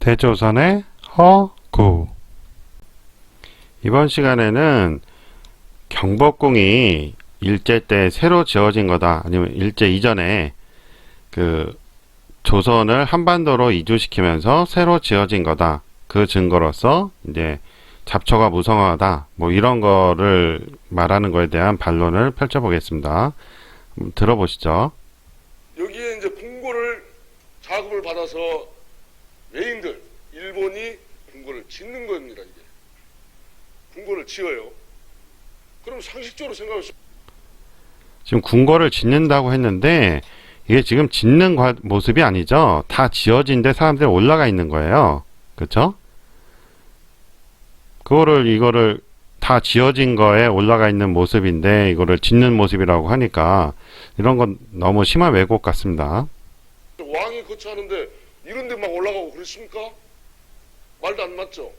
대조선의 허구. 이번 시간에는 경복궁이 일제 때 새로 지어진 거다 아니면 일제 이전에 그 조선을 한반도로 이주시키면서 새로 지어진 거다. 그 증거로서 이제 잡초가 무성하다. 뭐 이런 거를 말하는 거에 대한 반론을 펼쳐보겠습니다. 들어보시죠. 여기에 이제 궁궐을 자금을 받아서 외인들 일본이 궁궐을 짓는 겁니다 이게 궁궐을 지어요. 그럼 상식적으로 생각할 수 지금 궁궐을 짓는다고 했는데 이게 지금 짓는 과- 모습이 아니죠. 다 지어진 데 사람들이 올라가 있는 거예요. 그렇죠? 그거를 이거를 다 지어진 거에 올라가 있는 모습인데 이거를 짓는 모습이라고 하니까 이런 건 너무 심한 왜곡 같습니다. 왕이 거처하는데 이런 데 막 올라가고 그랬습니까? 말도 안 맞죠.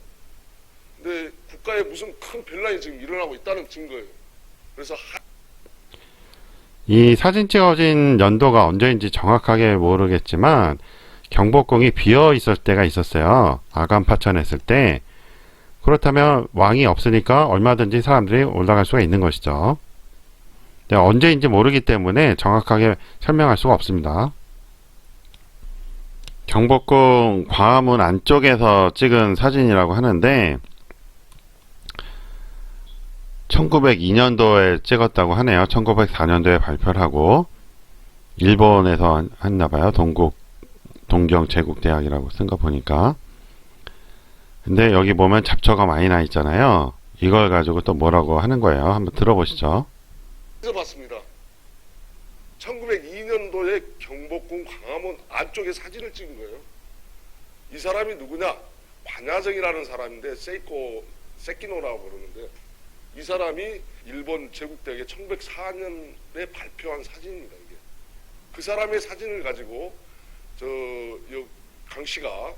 근데 국가에 무슨 큰 변란이 지금 일어나고 있다는 증거예요. 그래서 하- 이 사진 찍어진 연도가 언제인지 정확하게 모르겠지만 경복궁이 비어 있을 때가 있었어요. 아간 파천했을 때. 그렇다면 왕이 없으니까 얼마든지 사람들이 올라갈 수가 있는 것이죠. 언제인지 모르기 때문에 정확하게 설명할 수가 없습니다. 경복궁 광화문 안쪽에서 찍은 사진이라고 하는데 1902년도에 찍었다고 하네요. 1904년도에 발표를 하고 일본에서 했나 봐요. 동국 동경 제국대학이라고 쓴 거 보니까. 근데 여기 보면 잡초가 많이 나 있잖아요. 이걸 가지고 또 뭐라고 하는 거예요. 한번 들어보시죠. 봤습니다. 1902년도에 경복궁 광화문 안쪽에 사진을 찍은 거예요. 이 사람이 누구냐? 관야정이라는 사람인데 세이코 세키노라고 그러는데 이 사람이 일본 제국대학에 1904년에 발표한 사진입니다. 이게 그 사람의 사진을 가지고 저 강 씨가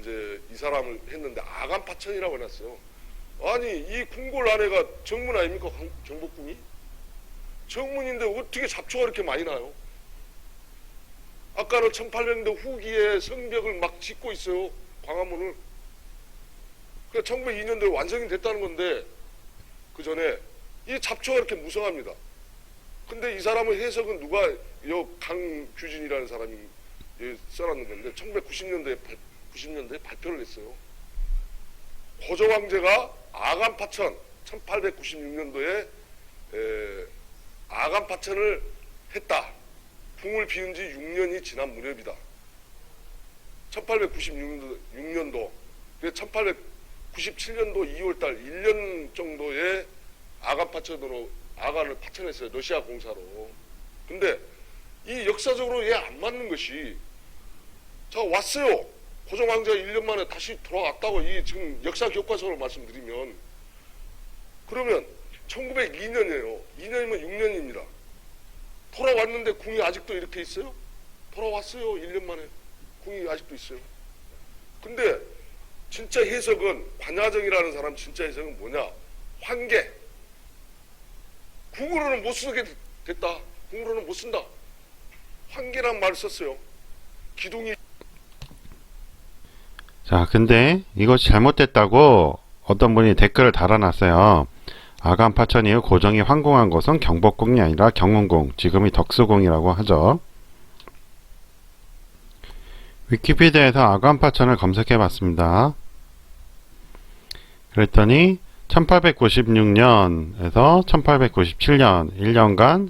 이제 이 사람을 했는데 아간파천이라고 해놨어요. 아니 이 궁궐 안에가 정문 아닙니까? 경- 경복궁이? 정문인데 어떻게 잡초가 이렇게 많이 나요? 아까는 1800년대 후기에 성벽을 막 짓고 있어요. 광화문을. 그 1902년도에 완성이 됐다는 건데 그 전에 이 잡초가 이렇게 무성합니다. 근데 이 사람의 해석은 누가 요 강규진이라는 사람이 예, 써놨는 건데 1990년도에 90년도에 발표를 했어요. 고조 황제가 아간 파천 1896년도에 에, 아간 파천을 했다. 궁을 비운 지 6년이 지난 무렵이다. 1896년도 6년도 1897년도 2월달 1년 정도에 아간 파천으로 아간을 파천했어요. 러시아 공사로. 근데 이 역사적으로 얘 안 맞는 것이 자 왔어요. 고종 황제가 1년 만에 다시 돌아왔다고 이 지금 역사 교과서로 말씀드리면 그러면 1902년이에요. 2년이면 6년입니다. 돌아왔는데 궁이 아직도 이렇게 있어요? 돌아왔어요. 1년 만에. 궁이 아직도 있어요. 근데 진짜 해석은 관야정이라는 사람 진짜 해석은 뭐냐? 환계. 궁으로는 못 쓰게 됐다. 궁으로는 못 쓴다. 환계란 말을 썼어요. 기둥이 자, 근데 이것이 잘못됐다고 어떤 분이 댓글을 달아놨어요. 아간 파천 이후 고정이 황궁한 곳은 경복궁이 아니라 경운궁, 지금이 덕수궁이라고 하죠. 위키피디아에서 아간 파천을 검색해 봤습니다. 그랬더니 1896년에서 1897년 1년간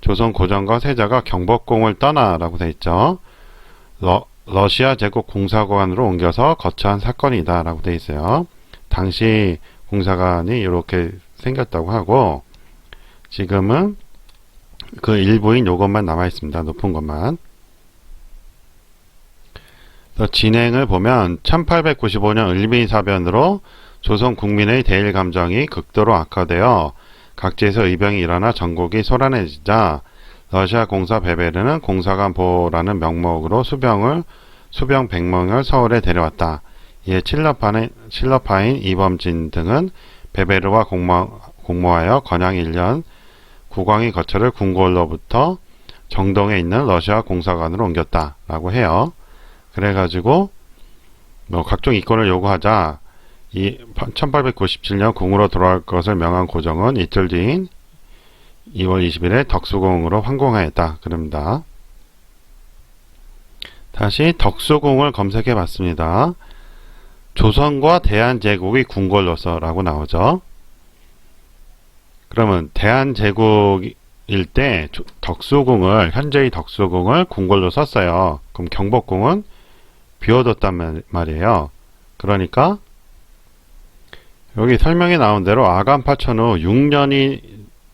조선 고정과 세자가 경복궁을 떠나라고 돼 있죠. 러, 러시아 제국 공사관으로 옮겨서 거처한 사건이다라고 돼 있어요. 당시 공사관이 이렇게 생겼다고 하고 지금은 그 일부인 요것만 남아 있습니다. 높은 것만. 진행을 보면 1895년 을미사변으로 조선 국민의 대일 감정이 극도로 악화되어 각지에서 의병이 일어나 전국이 소란해지자 러시아 공사 베베르는 공사관 보호라는 명목으로 수병을 수병 100명을 서울에 데려왔다. 이에 칠러파인, 칠러파인 이범진 등은 베베르와 공모, 공모 하여 건양 1년 국왕의 거처를 궁궐로부터 정동에 있는 러시아 공사관으로 옮겼다라고 해요. 그래가지고 뭐 각종 이권을 요구하자 이 1897년 궁으로 돌아갈 것을 명한 고정은 이틀 뒤인 2월 20일에 덕수궁으로 환공하였다. 그럽니다. 다시 덕수궁을 검색해 봤습니다. 조선과 대한제국이 궁궐로서라고 나오죠. 그러면 대한제국일 때 조- 덕수궁을 현재의 덕수궁을 궁궐로 썼어요. 그럼 경복궁은 비워뒀단 말- 말이에요. 그러니까 여기 설명에 나온 대로 아간 파천 후 6년이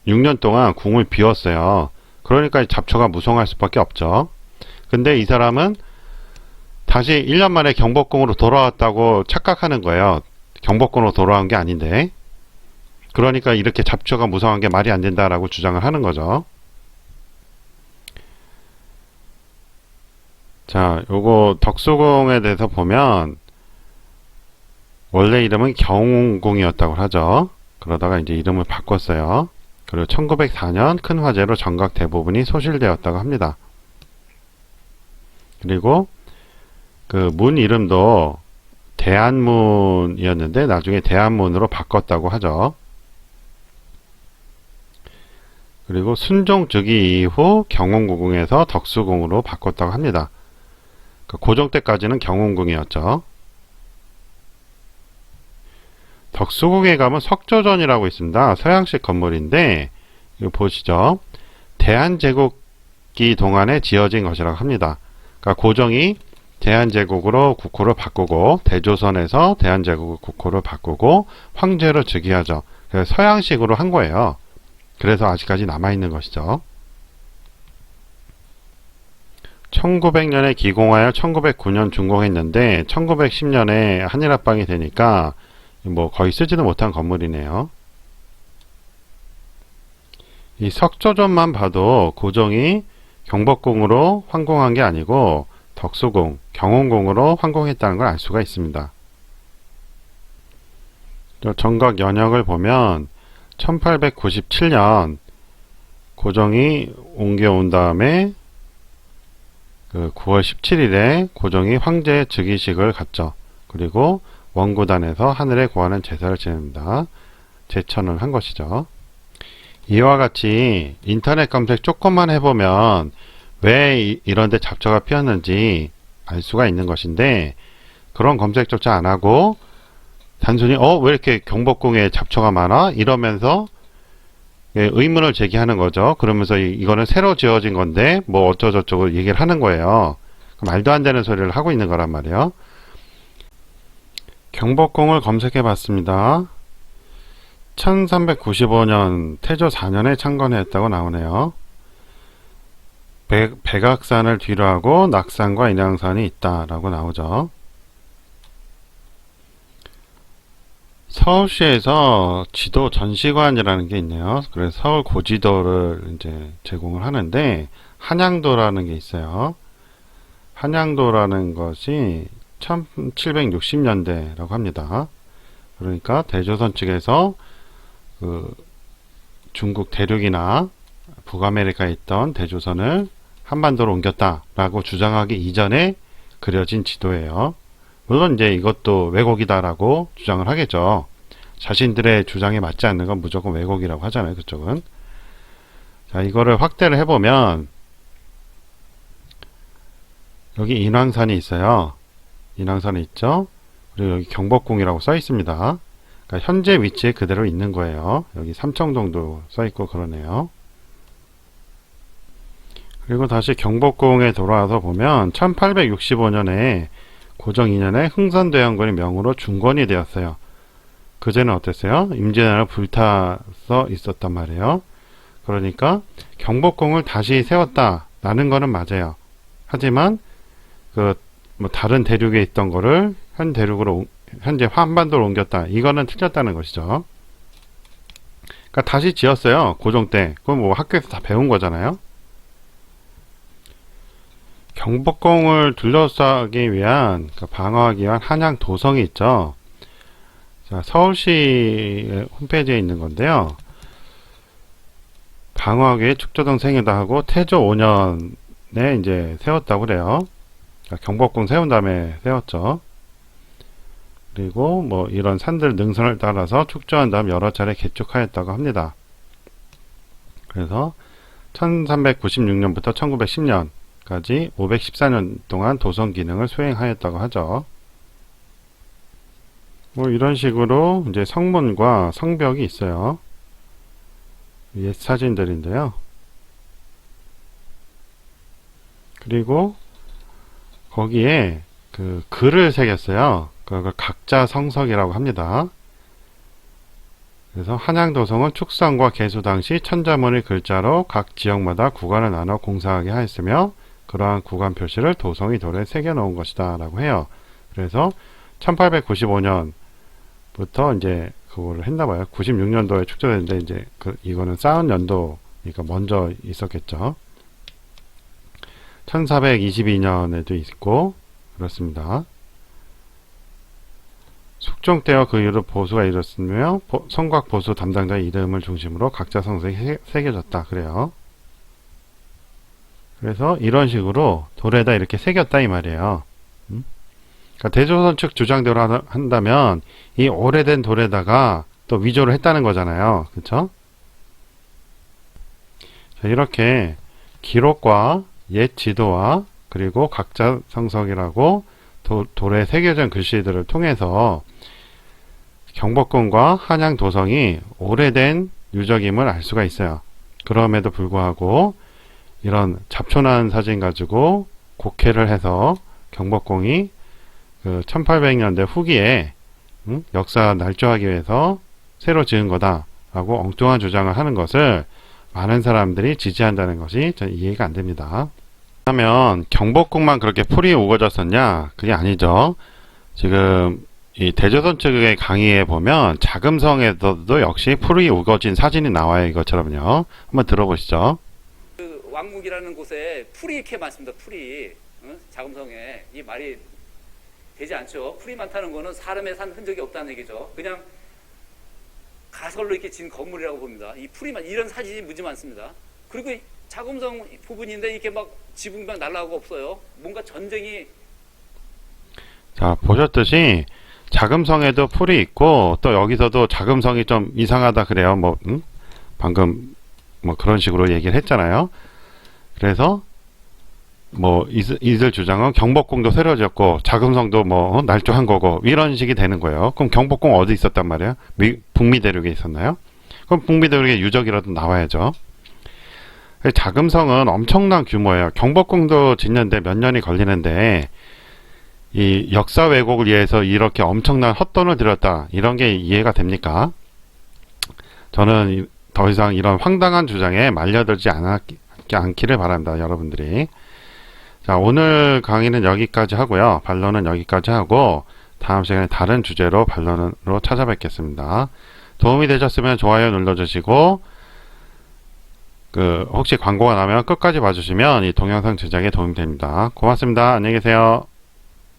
6년 동안 궁을 비웠어요. 그러니까 잡초가 무성할 수밖에 없죠. 근데 이 사람은 다시 1년 만에 경복궁으로 돌아왔다고 착각하는 거예요. 경복궁으로 돌아온 게 아닌데. 그러니까 이렇게 잡초가 무성한 게 말이 안 된다라고 주장을 하는 거죠. 자, 요거 덕수궁에 대해서 보면 원래 이름은 경웅궁이었다고 하죠. 그러다가 이제 이름을 바꿨어요. 그리고 1904년 큰 화재로 정각 대부분이 소실되었다고 합니다. 그리고 그 문 이름도 대한문이었는데 나중에 대한문으로 바꿨다고 하죠. 그리고 순종 즉위 이후 경운궁에서 덕수궁으로 바꿨다고 합니다. 그 고종 때까지는 경운궁이었죠. 덕수궁에 가면 석조전이라고 있습니다. 서양식 건물인데 이거 보시죠. 대한제국기 동안에 지어진 것이라고 합니다. 그러니까 고종이 대한제국으로 국호를 바꾸고 대조선에서 대한제국 국호를 바꾸고 황제로 즉위하죠. 서양식으로 한 거예요. 그래서 아직까지 남아있는 것이죠. 1900년에 기공하여 1909년 준공했는데 1910년에 한일합방이 되니까 뭐 거의 쓰지도 못한 건물이네요. 이 석조전만 봐도 고종이 경복궁으로 환공한 게 아니고 덕수궁, 경운궁으로 환공했다는 걸 알 수가 있습니다. 저 정각 연역을 보면 1897년 고종이 옮겨온 다음에 그 9월 17일에 고종이 황제 즉위식을 갖죠. 그리고 원구단에서 하늘에 구하는 제사를 지냅니다. 제천을 한 것이죠. 이와 같이 인터넷 검색 조금만 해보면 왜 이- 이런데 잡초가 피었는지 알 수가 있는 것인데 그런 검색조차 안 하고 단순히 어 왜 이렇게 경복궁에 잡초가 많아 이러면서 예, 의문을 제기하는 거죠. 그러면서 이, 이거는 새로 지어진 건데 뭐 어쩌저쩌고 얘기를 하는 거예요. 말도 안 되는 소리를 하고 있는 거란 말이에요. 경복궁을 검색해 봤습니다. 1395년 태조 4년에 창건했다고 나오네요. 백, 백악산을 뒤로 하고 낙산과 인왕산이 있다라고 나오죠. 서울시에서 지도 전시관이라는 게 있네요. 그래서 서울 고지도를 이제 제공을 하는데 한양도라는 게 있어요. 한양도라는 것이 1760년대라고 합니다. 그러니까 대조선 측에서 그 중국 대륙이나 북아메리카에 있던 대조선을 한반도로 옮겼다라고 주장하기 이전에 그려진 지도예요. 물론 이제 이것도 왜곡이다라고 주장을 하겠죠. 자신들의 주장에 맞지 않는 건 무조건 왜곡이라고 하잖아요. 그쪽은. 자, 이거를 확대를 해보면 여기 인왕산이 있어요. 인왕산이 있죠. 그리고 여기 경복궁이라고 써 있습니다. 그러니까 현재 위치에 그대로 있는 거예요. 여기 삼청동도 써 있고 그러네요. 그리고 다시 경복궁에 돌아와서 보면 1865년에 고정 2년에 흥선대원군의 명으로 중건이 되었어요. 그제는 어땠어요? 임진왜란을 불타서 있었단 말이에요. 그러니까 경복궁을 다시 세웠다라는 거는 맞아요. 하지만 그 뭐 다른 대륙에 있던 거를 현 대륙으로 옮- 현재 한반도로 옮겼다. 이거는 틀렸다는 것이죠. 그러니까 다시 지었어요. 고종 때. 그건 뭐 학교에서 다 배운 거잖아요. 경복궁을 둘러싸기 위한 그 방어하기 위한 한양 도성이 있죠. 자, 서울시 홈페이지에 있는 건데요. 방어하기 위해 축조동 생이다 하고 태조 5년에 이제 세웠다고 그래요. 그러니까 경복궁 세운 다음에 세웠죠. 그리고 뭐 이런 산들 능선을 따라서 축조한 다음 여러 차례 개축하였다고 합니다. 그래서 1396년부터 1910년 까지 514년 동안 도성 기능을 수행하였다고 하죠. 뭐 이런 식으로 이제 성문과 성벽이 있어요. 옛 사진들인데요. 그리고 거기에 그 글을 새겼어요. 그걸 각자 성석이라고 합니다. 그래서 한양도성은 축성과 개수 당시 천자문의 글자로 각 지역마다 구간을 나눠 공사하게 하였으며 그러한 구간 표시를 도성이 돌에 새겨 놓은 것이다 라고 해요. 그래서 1895년부터 이제 그거를 했나 봐요. 96년도에 축조됐는데 이제 그 이거는 쌓은 연도 그러니까 먼저 있었겠죠. 1422년에도 있고 그렇습니다. 숙종 때와 그 이후로 보수가 이뤘으며 보- 성곽 보수 담당자의 이름을 중심으로 각자 성석이 새- 새겨졌다 그래요. 그래서 이런 식으로 돌에다 이렇게 새겼다 이 말이에요. 음? 그러니까 대조선 측 주장대로 한다면 이 오래된 돌에다가 또 위조를 했다는 거잖아요. 자, 이렇게 기록과 옛 지도와 그리고 각자 성석이라고 도- 돌에 새겨진 글씨들을 통해서 경복궁과 한양 도성이 오래된 유적임을 알 수가 있어요. 그럼에도 불구하고 이런 잡초난 사진 가지고 곡해를 해서 경복궁이 그 1800년대 후기에 음? 역사 날조하기 위해서 새로 지은 거다라고 엉뚱한 주장을 하는 것을 많은 사람들이 지지한다는 것이 전 이해가 안 됩니다. 하면 경복궁만 그렇게 풀이 우거졌었냐? 그게 아니죠. 지금 이 대조선 측의 강의에 보면 자금성에서도 역시 풀이 우거진 사진이 나와요. 이것처럼요. 한번 들어보시죠. 그 왕국이라는 곳에 풀이 이렇게 많습니다. 풀이 어? 자금성에 이 말이 되지 않죠. 풀이 많다는 거는 사람의 산 흔적이 없다는 얘기죠. 그냥 가설로 이렇게 진 건물이라고 봅니다. 이 풀이만 이런 사진이 무지 많습니다. 그리고 이 자금성 부분인데 이렇게 막 지붕이 막 날라가고 없어요. 뭔가 전쟁이 자, 보셨듯이 자금성에도 풀이 있고 또 여기서도 자금성이 좀 이상하다 그래요. 뭐 음? 방금 뭐 그런 식으로 얘기를 했잖아요. 그래서 뭐 이들 주장은 경복궁도 새로 지었고 자금성도 뭐 어, 날조한 거고 이런 식이 되는 거예요. 그럼 경복궁 어디 있었단 말이에요? 미, 북미 대륙에 있었나요? 그럼 북미 대륙의 유적이라도 나와야죠. 자금성은 엄청난 규모예요. 경복궁도 짓는데 몇 년이 걸리는데 이 역사 왜곡을 위해서 이렇게 엄청난 헛돈을 들였다. 이런 게 이해가 됩니까? 저는 이- 더 이상 이런 황당한 주장에 말려들지 않았기, 않기를 바랍니다. 여러분들이. 자, 오늘 강의는 여기까지 하고요. 반론은 여기까지 하고 다음 시간에 다른 주제로 반론으로 찾아뵙겠습니다. 도움이 되셨으면 좋아요 눌러주시고 그 혹시 광고가 나면 끝까지 봐주시면 이 동영상 제작에 도움이 됩니다. 고맙습니다. 안녕히 계세요.